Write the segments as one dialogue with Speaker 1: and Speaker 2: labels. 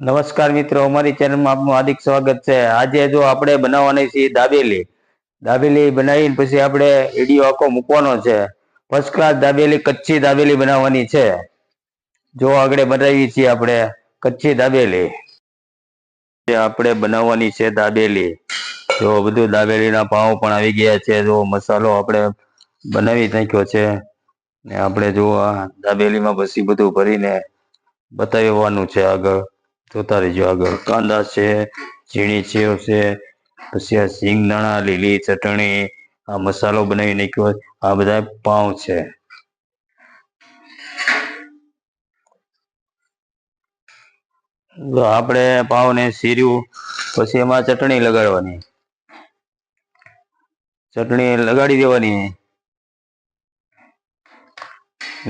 Speaker 1: નમસ્કાર મિત્રો, અમારી ચેનલમાં આપનું હાર્દિક સ્વાગત છે. આજે જો આપણે બનાવવાની છે દાબેલી. દાબેલી બનાવીને પછી આપણે વીડિયો આખો મૂકવાનો છે. ફર્સ્ટ ક્લાસ દાબેલી, કચ્છી દાબેલી બનાવવાની છે. જો આગળ બનાવી છીએ આપણે, કચ્છી દાબેલી. આપણે બનાવવાની છે દાબેલી. જો બધું દાબેલીના પાઉં પણ આવી ગયા છે. જો મસાલો આપણે બનાવી નાખ્યો છે. ને આપણે જો દાબેલીમાં પછી બધું ભરીને બતાવવાનું છે આગળ. જોતા રહેજો આગળ કાંદા છે, ઝીણી સેવ છે, પછી આ સિંગદાણા લીલી ચટણી, આ મસાલો બનાવી નાખ્યો આ બધા પાઉં છે. આપણે પાવને સીર્યું પછી એમાં ચટણી લગાડવાની. ચટણી લગાડી દેવાની.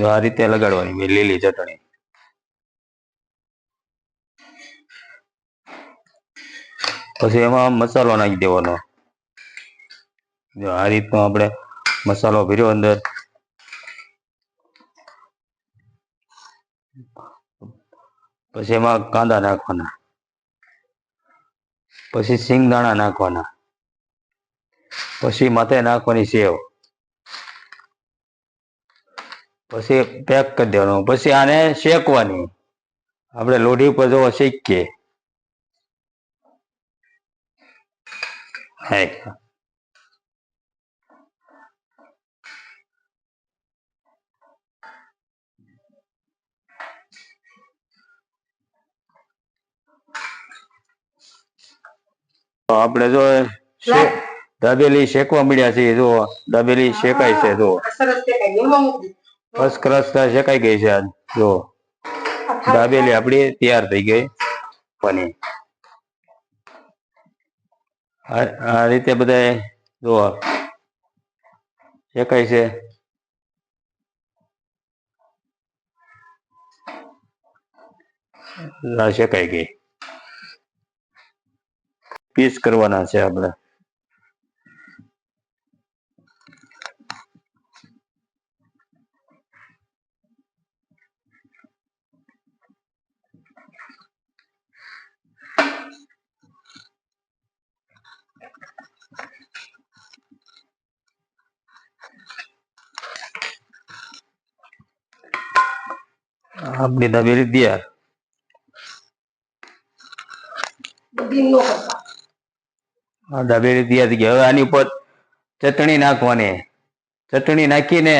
Speaker 1: આ રીતે લગાડવાની લીલી ચટણી. પછી એમાં મસાલો નાખી દેવાનો. જો આ રીતનો આપણે મસાલો ભર્યો અંદર. પછી એમાં કાંદા નાખવાના. પછી સિંગદાણા નાખવાના. પછી માથે નાખવાની સેવ. પછી પેક કરી દેવાનું. પછી આને શેકવાની. આપણે લોઢી ઉપર જો શેકીએ. હાય તો આપણે જો શે- દાબેલી શેકવા મળ્યા છે જો દાબેલી શેકાય છે જો ફર્સ્ટ ક્લાસ શેકાઈ ગઈ છે જો દાબેલી આપણી તૈયાર થઈ ગઈ. બની. આ રીતે બધા જો શેકાય છે. શેકાઈ ગઈ. પીસ કરવાના છે આપણે. આપણી દાબેલી તૈયાર આ દાબેલી તૈયાર થઈ ગઈ હવે આની ઉપર ચટણી નાખવાની ચટણી નાખીને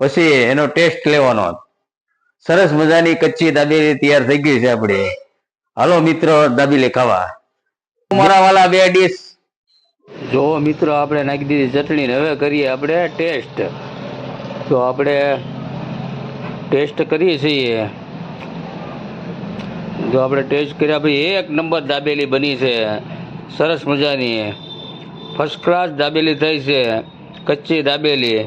Speaker 1: પછી એનો ટેસ્ટ લેવાનો સરસ મજાની કચ્ચી દાબેલી તૈયાર થઈ ગઈ છે આપણી હાલો મિત્રો દાબેલી ખાવા મારા વાલા બે ડીશ જો મિત્રો આપણે નાખી દીધી ચટણી હવે કરીએ આપણે ટેસ્ટ તો આપણે ટેસ્ટ કરીએ છીએ. જો આપણે ટેસ્ટ કર્યા પછી એક નંબર દાબેલી બની છે. સરસ મજાની. ફર્સ્ટ ક્લાસ દાબેલી થઈ છે. કચ્ચી દાબેલી.